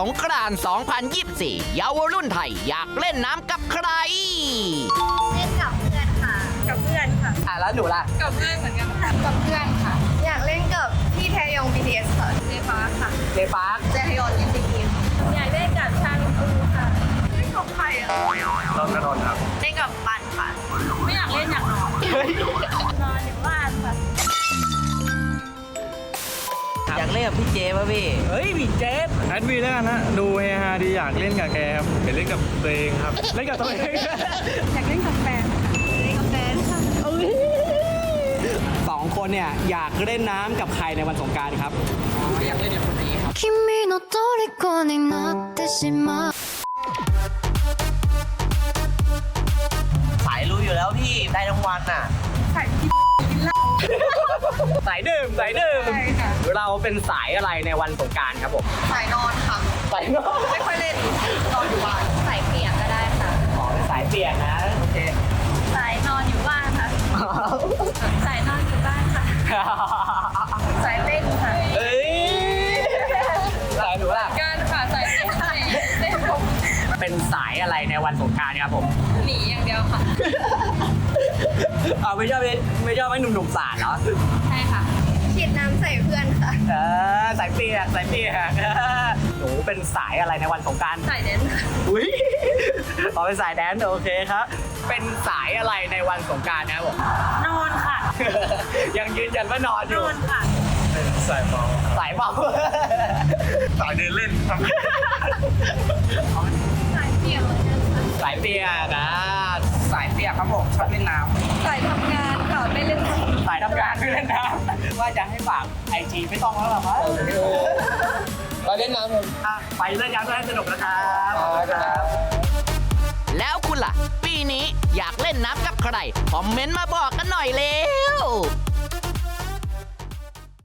สงกรานต์2024 เยาวรุ่นไทยอยากเล่นน้ำกับใคร เล่นกับเพื่อนค่ะ กับเพื่อนค่ะ อะแล้วหนูล่ะ กับเพื่อนเหมือนกันค่ะ กับเพื่อนค่ะ อยากเล่นกับพี่แทยอง BTS ค่ะเจฟ้าค่ะ เจฟาร์แจฮยอน NCT อยากเล่นกับชาลูกูค่ะเล่นกับใครอะต้นกระโดนครับเล่นกับปันค่ะ ไม่อยากเล่นอยากนอนนอน อยากเล่นกับพี่เจป่ะพี่ เฮ้ยพี่เจฟ แอดวีแล้วกันนะดูเฮฮาดีอยากเล่นกับแกครับเห็นเล่นกับตัวเองครับ เล่นกับตัวเอง อยากเล่นกับแฟนค่ะเล่นกับแฟนค่ะ สองคนเนี่ยอยากเล่นน้ำกับใครในวันสงกรารครับ อยากเล่นกับคนนี้ครับ 君の虜になってしまう สายรู้อยู่แล้วพี่ได้ทั้งวันอ่ะ ใส่ที่ สายดื่มสายดื่ม ใช่ค่ะ เราเป็นสายอะไรในวันสงกรารครับผมสายนอนค่ะ สายนอน ไม่ค่อยเล่นนอนอยู่บ้านสายเปียกก็ได้ค่ะ ขอเป็นสายเปียกนะโอเค สายนอนอยู่บ้านค่ะ สายนอนอยู่บ้านค่ะ สายเล่นค่ะ เอ้ยสายหนูล่ะการค่ะสายเล่นใช่เล่นผมเป็นสายอะไรในวันสงกรารครับผมหนีอย่างเดียวค่ะ เอาไม่ชอบไม่ชอบให้หนุ่มๆสาดเหรอ ใช่ค่ะฉีดน้ำใส่ เพื่อนค่ะเออสายเปียกสายเปียกเออหนูเป็นสายอะไรในวันสงกรารสายเล่นค่ะอุ้ยเราเป็นสายแดนซ์โอเคครับ เป็นสายอะไรในวันสงกรารนะครับผม นอนค่ะ ยังยืนยันว่านอนอนยู่ อนค่ะ เป็นสายเมาสายเมาสายเดินเล่นครับสายเปียกเหมือนกันค่ะสายเปียกนะสายเปียกครับผมชอบเล่นน้สายทำงานค่ะไม่เล่นน้ำ สายทำงานไม่เล่นน้ำว่าจะให้ฝากไอจีไม่ต้องแล้วหรอมั้งไปเล่นน้ำกันอะไปเล่นน้ำกันให้สนุกนะครับครับ แล้วคุณล่ะ ปีนี้อยากเล่นน้ำกับใคร คอมเมนต์มาบอกกันหน่อยเร็ว